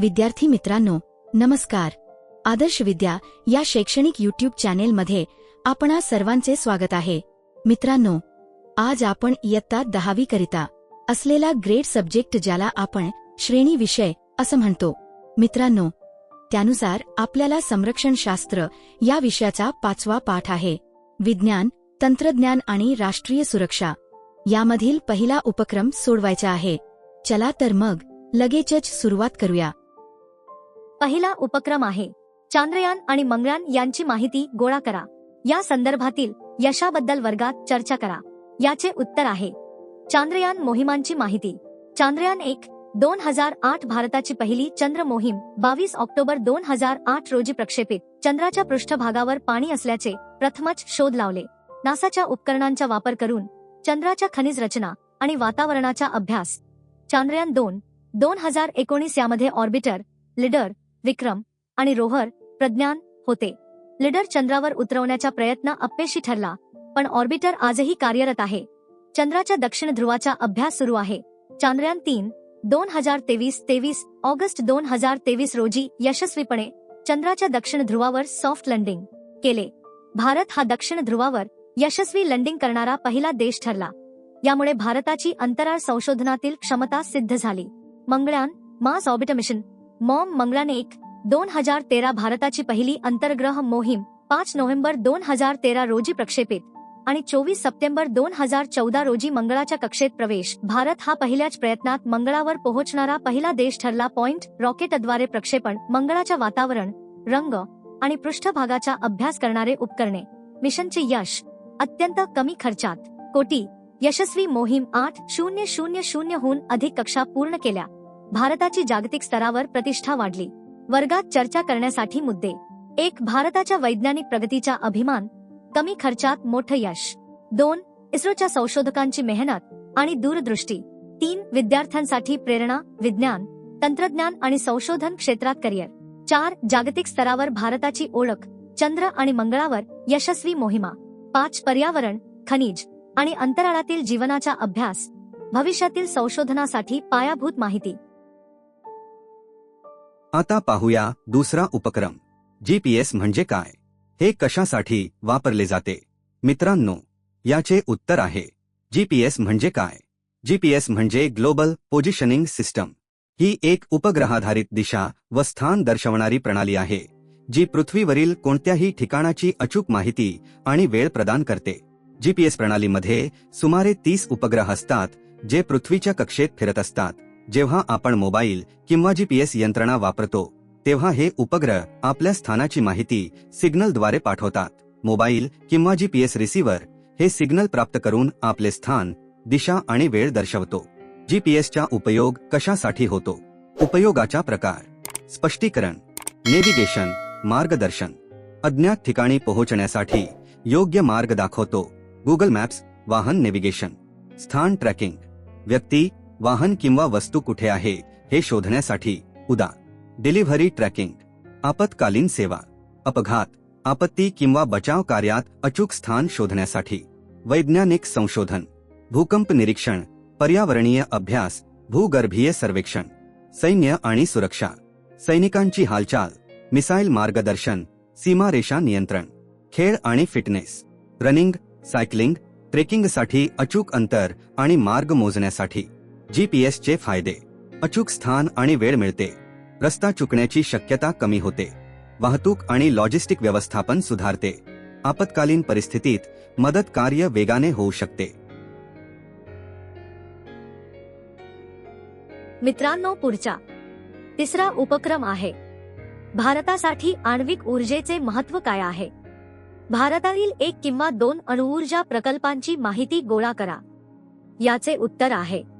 विद्यार्थी मित्रांनो नमस्कार. आदर्श विद्या या शैक्षणिक युट्यूब चॅनेलमध्ये आपणा सर्वांचे स्वागत आहे. मित्रांनो आज आपण इयत्ता दहावी करिता असलेला ग्रेड सब्जेक्ट ज्याला आपण श्रेणी विषय असं म्हणतो. मित्रांनो त्यानुसार आपल्याला संरक्षणशास्त्र या विषयाचा पाचवा पाठ आहे. विज्ञान तंत्रज्ञान आणि राष्ट्रीय सुरक्षा यामधील पहिला उपक्रम सोडवायचा आहे. चला तर मग लगेचच सुरुवात करूया. पहिला उपक्रम आहे. चांद्रयान आणि मंगळयान यांची माहिती गोळा करा. या संदर्भातील यशाबद्दल वर्गात चर्चा करा. याचे उत्तर आहे. चांद्रयान मोहिमांची माहिती. चांद्रयान एक दोन हजार आठ भारताची पहिली चंद्र मोहीम बावीस ऑक्टोबर दोन हजार आठ रोजी प्रक्षेपित. चंद्राच्या पृष्ठभागावर पाणी असल्याचे प्रथमच शोध लावले. नासाच्या उपकरणांचा वापर करून चंद्राच्या खनिज रचना आणि वातावरणाचा अभ्यास. चांद्रयान दोन दोन हजार एकोणीस यामध्ये ऑर्बिटर लिडर विक्रम आणि रोहर प्रज्ञान होते. लिडर चंद्रावर उतरवण्याचा प्रयत्न अपयशी ठरला पण ऑर्बिटर आजही कार्यरत आहे. चंद्राच्या दक्षिण ध्रुवाचा अभ्यास सुरू आहे. चांद्रयान तीन दोन हजार तेवीस तेवीस ऑगस्ट दोन हजार तेवीस रोजी यशस्वीपणे चंद्राच्या दक्षिण ध्रुवावर सॉफ्ट लँडिंग केले. भारत हा दक्षिण ध्रुवावर यशस्वी लँडिंग करणारा पहिला देश ठरला. यामुळे भारताची अंतराळ संशोधनातील क्षमता सिद्ध झाली. Mangalyaan Mars orbiter mission MOM मंगळाने एक दोन हजार तेरा भारताची पहिली अंतर्ग्रह मोहीम पाच नोव्हेंबर दोन हजार तेरा रोजी प्रक्षेपित आणि चोवीस सप्टेंबर दोन हजार चौदा रोजी मंगळाच्या कक्षेत प्रवेश. भारत हा पहिल्याच प्रयत्नात मंगळावर पोहोचणारा पहिला देश ठरला. पॉइंट रॉकेटद्वारे प्रक्षेपण मंगळाच्या वातावरण रंग आणि पृष्ठभागाचा अभ्यास करणारे उपकरणे. मिशनचे यश अत्यंत कमी खर्चात. कोटी यशस्वी मोहीम आठ शून्य शून्य शून्यहून अधिक कक्षा पूर्ण केल्या. भारताची जागतिक स्तरावर प्रतिष्ठा वाढली. वर्गात चर्चा करण्यासाठी मुद्दे. एक भारताच्या वैज्ञानिक प्रगतीचा अभिमान. कमी खर्चात मोठं यश. दोन इस्रोच्या संशोधकांची मेहनत आणि दूरदृष्टी. तीन विद्यार्थ्यांसाठी प्रेरणा विज्ञान तंत्रज्ञान आणि संशोधन क्षेत्रात करिअर. चार जागतिक स्तरावर भारताची ओळख. चंद्र आणि मंगळावर यशस्वी मोहिमा. पाच पर्यावरण खनिज आणि अंतराळातील जीवनाचा अभ्यास. भविष्यातील संशोधनासाठी पायाभूत माहिती. आता पाहूया दुसरा उपक्रम. जीपीएस म्हणजे काय? हे कशासाठी वापरले जाते? मित्रांनो याचे उत्तर आहे. जीपीएस म्हणजे काय? जीपीएस म्हणजे ग्लोबल पोझिशनिंग सिस्टम. ही एक उपग्रहाधारित दिशा व स्थान दर्शवणारी प्रणाली आहे जी पृथ्वीवरील कोणत्याही ठिकाणाची अचूक माहिती आणि वेळ प्रदान करते. जीपीएस प्रणालीमध्ये सुमारे तीस उपग्रह असतात जे पृथ्वीच्या कक्षेत फिरत असतात. जेव्हा आपण मोबाईल किंवा जीपीएस यंत्रणा वापरतो तेव्हा हे उपग्रह आपल्या स्थानाची माहिती सिग्नलद्वारे पाठवतात. मोबाईल किंवा जीपीएस रिसिव्हर हे सिग्नल प्राप्त करून आपले स्थान दिशा आणि वेळ दर्शवतो. जीपीएसचा उपयोग कशासाठी होतो? उपयोगाचा प्रकार. स्पष्टीकरण. नेव्हिगेशन. मार्गदर्शन. अज्ञात ठिकाणी पोहोचण्यासाठी योग्य मार्ग दाखवतो. Google maps. वाहन नेव्हिगेशन. स्थान ट्रॅकिंग. व्यक्ती वाहन किंवा वस्तू कुठे आहे हे शोधण्यासाठी उदा. Delivery tracking. आपत्कालीन सेवा. अपघात आपत्ती किंवा बचाव कार्यात अचूक स्थान शोधण्यासाठी. वैज्ञानिक संशोधन. भूकंप निरीक्षण पर्यावरणीय अभ्यास भूगर्भीय सर्वेक्षण. सैन्य आणि सुरक्षा. सैनिकांची हालचाल मिसाईल मार्गदर्शन सीमारेषा नियंत्रण. खेळ आणि फिटनेस. रनिंग सायकलिंग ट्रेकिंगसाठी अचूक अंतर आणि मार्ग मोजण्यासाठी. जीपीएसचे फायदे. अचूक स्थान आणि वेळ मिळते. रस्ता चुकण्याची शक्यता कमी होते. वाहतूक आणि लॉजिस्टिक व्यवस्थापन सुधारते. आपत्कालीन परिस्थितीत मदत कार्य वेगाने होऊ शकते. मित्रांनो पुढचा तिसरा उपक्रम आहे. भारतासाठी आण्विक ऊर्जेचे महत्त्व काय आहे? भारतातील एक किंवा दोन अणुऊर्जा प्रकल्पांची माहिती गोळा करा. याचे उत्तर आहे.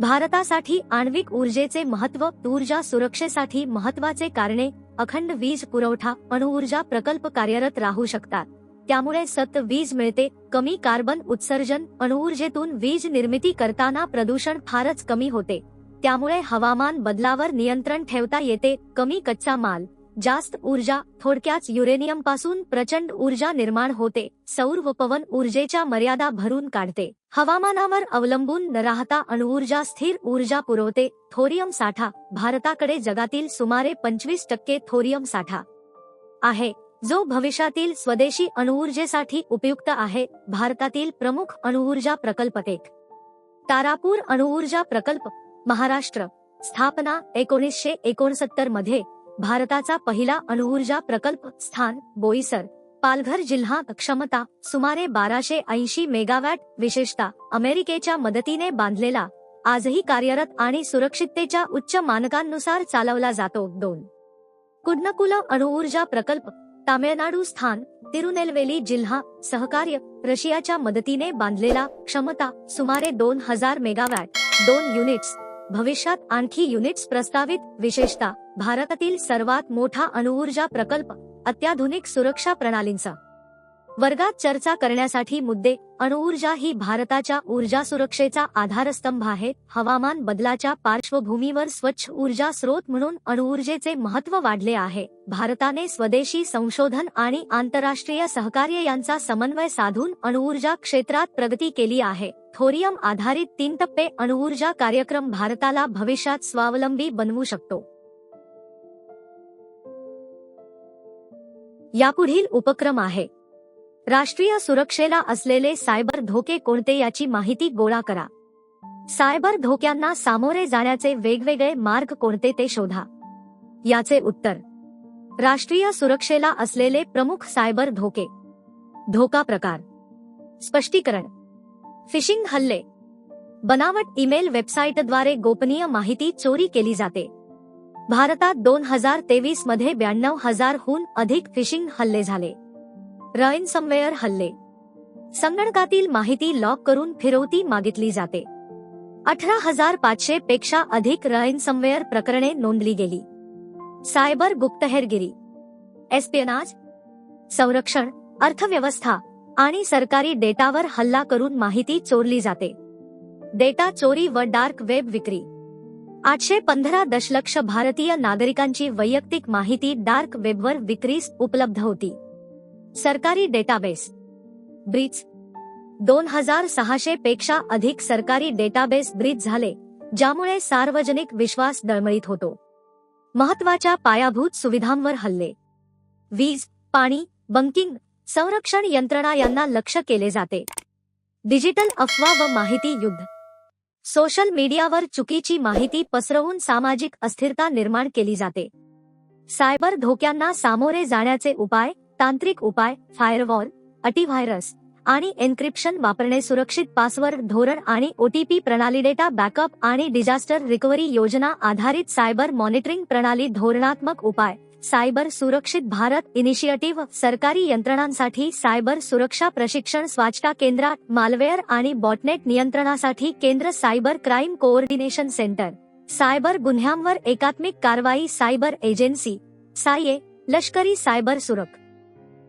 भारतासाठी आण्विक ऊर्जेचे महत्त्व ऊर्जा सुरक्षेसाठी महत्त्वाचे कारणे अखंड वीज पुरवठा अणुऊर्जा प्रकल्प कार्यरत राहू शकतात. त्यामुळे सत वीज मिळते कमी कार्बन उत्सर्जन अणुऊर्जेतून वीज निर्मिती करताना प्रदूषण फारच कमी होते. त्यामुळे हवामान बदलावर नियंत्रण ठेवता येते कमी कच्चा माल जास्त ऊर्जा थोडक्याच युरेनियमपासून प्रचंड ऊर्जा निर्माण होते सौर व पवन ऊर्जेच्या मर्यादा भरून काढते. हवामानावर अवलंबून न राहता अणुऊर्जा स्थिर ऊर्जा पुरवते. थोरियम साठा भारताकडे जगातील सुमारे पंचवीस टक्के थोरियम साठा आहे. जो भविष्यातील स्वदेशी अणुऊर्जेसाठी उपयुक्त आहे. भारतातील प्रमुख अणुऊर्जा प्रकल्प एक. तारापूर अणुऊर्जा प्रकल्प महाराष्ट्र. स्थापना एकोणीसशे एकोणसत्तरमध्ये भारताचा पहिला अणुऊर्जा प्रकल्प स्थान बोईसर. पालघर जिल्हा क्षमता सुमारे बाराशे ऐंशी मेगावॅट विशेषतः अमेरिकेच्या मदतीने बांधलेला आजही कार्यरत आणि सुरक्षिततेच्या उच्च मानकांनुसार चालवला जातो. दोन. कुडनकुल अणुऊर्जा प्रकल्प तामिळनाडू स्थान तिरुनेलवेली जिल्हा सहकार्य रशियाच्या मदतीने बांधलेला क्षमता सुमारे दोन हजार मेगावॅट दोन युनिट्स भविष्यात आणखी युनिट्स प्रस्तावित विशेषतः भारतातील सर्वात मोठा अणुऊर्जा प्रकल्प अत्याधुनिक सुरक्षा प्रणालींचा. वर्गात चर्चा करण्यासाठी मुद्दे अणुऊर्जा ही भारताच्या ऊर्जा सुरक्षेचा आधारस्तंभ आहे हवामान बदलाच्या पार्श्वभूमीवर स्वच्छ ऊर्जा स्रोत म्हणून अणुऊर्जेचे महत्त्व वाढले आहे. भारताने स्वदेशी संशोधन आणि आंतरराष्ट्रीय सहकार्य यांचा समन्वय साधून अणुऊर्जा क्षेत्रात प्रगती केली आहे. थोरियम आधारित तीन टप्पे अणुऊर्जा कार्यक्रम भारताला भविष्यात स्वावलंबी बनवू शकतो. यापुढील उपक्रम आहे. राष्ट्रीय सुरक्षेला असलेले सायबर धोके कोणते याची माहिती गोळा करा. सायबर धोक्यांना सामोरे जाण्याचे वेगवेगळे मार्ग कोणते ते शोधा. याचे उत्तर. राष्ट्रीय सुरक्षेला असलेले प्रमुख सायबर धोके. धोका प्रकार. स्पष्टीकरण. फिशिंग हल्ले. बनावट ईमेल वेबसाईटद्वारे गोपनीय माहिती चोरी केली जाते. भारतात दोन हजार तेवीसमध्ये ब्याण्णव हजारहून अधिक फिशिंग हल्ले झाले. रॅन्समवेअर हल्ले. संगणकातील माहिती लॉक करून फिरवती मागितली जाते. अठरा हजार पाचशे पेक्षा अधिक रॅन्समवेअर प्रकरणे नोंदली गेली. सायबर गुप्तहेरगिरी. एस्पियनाज. संरक्षण अर्थव्यवस्था आणि सरकारी डेटावर हल्ला करून माहिती चोरली जाते. डेटा चोरी व डार्क वेब विक्री. आठशे पंधरा दशलक्ष भारतीय नागरिकांची वैयक्तिक माहिती डार्क वेबवर विक्रीस उपलब्ध होती. सरकारी डेटाबेस. ब्रिज दोन हजार सहाशे पेक्षा अधिक सरकारी डेटाबेस ब्रिज झाले ज्यामुळे सार्वजनिक विश्वास दळमळीत होतो. महत्त्वाच्या पायाभूत सुविधांवर हल्ले. वीज पाणी बंकिंग संरक्षण यंत्रणा यांना लक्ष केले जाते. डिजिटल अफवा व माहिती युद्ध. सोशल मीडियावर चुकीची माहिती पसरवून सामाजिक अस्थिरता निर्माण केली जाते. सायबर धोक्यांना सामोरे जाण्याचे उपाय तांत्रिक उपाय फायरवॉल अटीव्हायरस आणि एन्क्रिप्शन वापरणे सुरक्षित पासवर्ड धोरण आणि ओटीपी प्रणाली डेटा बॅकअप आणि डिझास्टर रिकव्हरी योजना आधारित सायबर मॉनिटरिंग प्रणाली धोरणात्मक उपाय. सायबर सुरक्षित भारत इनिशिएटिव्ह सरकारी यंत्रणांसाठी सायबर सुरक्षा प्रशिक्षण स्वाचका केंद्रात मालवेअर आणि बॉटनेट नियंत्रणासाठी केंद्र cyber crime coordination centre. Cyber गुन्ह्यांवर एकात्मिक कारवाई सायबर एजन्सी. साये लष्करी सायबर सुरक.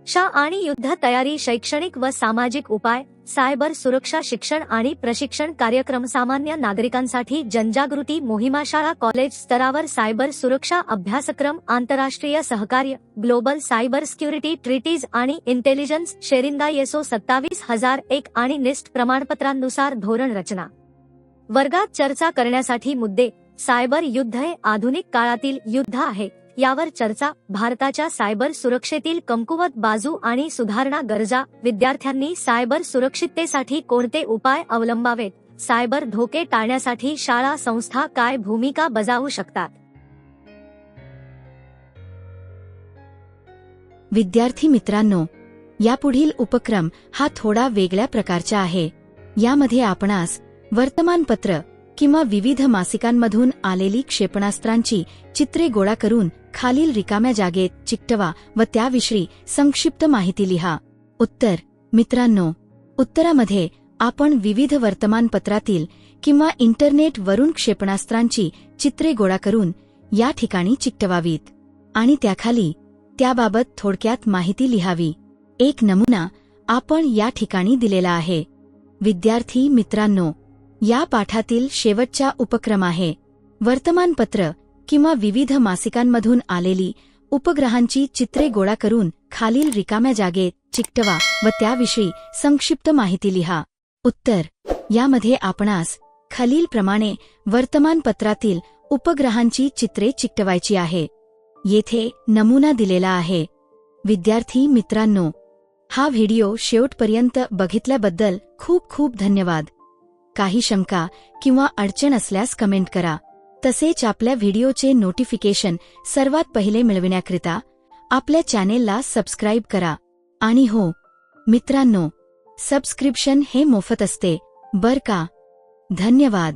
शा आणि युद्ध तयारी शैक्षणिक व सामाजिक उपाय सायबर सुरक्षा शिक्षण आणि प्रशिक्षण कार्यक्रम सामान्य नागरिकांसाठी जनजागृती मोहिमा शाळा कॉलेज स्तरावर सायबर सुरक्षा अभ्यासक्रम आंतरराष्ट्रीय सहकार्य ग्लोबल सायबर सिक्युरिटी ट्रिटीज आणि इंटेलिजन्स शेरिंदा येसो सत्तावीस हजार एक आणि निस्ट प्रमाणपत्रांनुसार धोरण रचना. वर्गात चर्चा करण्यासाठी मुद्दे सायबर युद्ध हे आधुनिक काळातील युद्ध आहे. यावर चर्चा भारताच्या सायबर सुरक्षेतील कमकुवत बाजू आणि सुधारणा गरजा विद्यार्थ्यांनी सायबर सुरक्षिततेसाठी कोणते उपाय अवलंबावेत? सायबर धोके टाळण्यासाठी शाळा संस्था काय भूमिका बजावू शकतात? विद्यार्थी मित्रांनो यापुढील उपक्रम हा थोडा वेगळ्या प्रकारचा आहे. यामध्ये आपणास वर्तमानपत्र किंवा विविध मासिकांमधून आलेली क्षेपणास्त्रांची चित्रे गोळा करून खालील रिकाम्या जागेत चिकटवा व त्याविषयी संक्षिप्त माहिती लिहा. उत्तर मित्रांनो उत्तरामध्ये आपण विविध वर्तमानपत्रातील किंवा इंटरनेट वरून क्षेपणास्त्रांची चित्रे गोळा करून या ठिकाणी चिकटवावीत. आणि त्याखाली त्याबाबत थोडक्यात माहिती लिहावी. एक नमुना आपण या ठिकाणी दिलेला आहे. विद्यार्थी मित्रांनो या पाठातील शेवटचा उपक्रम आहे. वर्तमानपत्र किंवा विविध मासिकांमधून आलेली उपग्रहांची चित्रे गोळा करून खालील रिकाम्या जागेत चिकटवा व त्याविषयी संक्षिप्त माहिती लिहा. उत्तर. यामध्ये आपणास खालीलप्रमाणे वर्तमानपत्रातील उपग्रहांची चित्रे चिकटवायची आहे. येथे नमुना दिलेला आहे. विद्यार्थी मित्रांनो हा व्हिडिओ शेवटपर्यंत बघितल्याबद्दल खूप खूप धन्यवाद. काही शंका किंवा अडचण असल्यास कमेंट करा. तसेच आपल्या व्हिडिओचे नोटिफिकेशन सर्वात पहिले मिळविण्याकरिता आपल्या चॅनेलला सबस्क्राईब करा. आणि हो मित्रांनो सबस्क्रिप्शन हे मोफत असते. बर का? धन्यवाद.